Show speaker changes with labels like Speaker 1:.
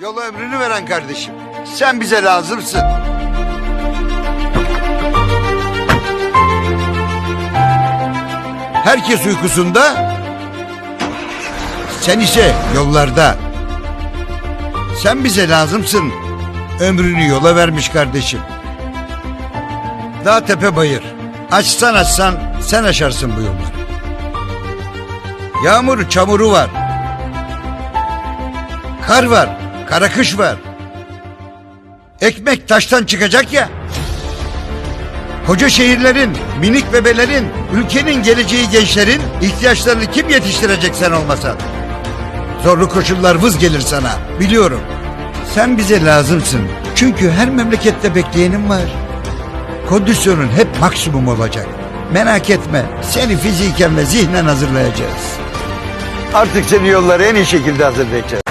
Speaker 1: Yol ömrünü veren kardeşim. Sen bize lazımsın. Herkes uykusunda. Sen ise yollarda. Sen bize lazımsın. Ömrünü yola vermiş kardeşim. Dağ tepe bayır. Açsan açsan sen aşarsın bu yolları. Yağmuru çamuru var. Kar var, kara kış var. Ekmek taştan çıkacak ya. Koca şehirlerin, minik bebelerin, ülkenin geleceği gençlerin ihtiyaçlarını kim yetiştirecek sen olmasan? Zorlu koşullar vız gelir sana, biliyorum. Sen bize lazımsın. Çünkü her memlekette bekleyenim var. Kondisyonun hep maksimum olacak. Merak etme, seni fiziken ve zihnen hazırlayacağız. Artık seni yollara en iyi şekilde hazırlayacağız.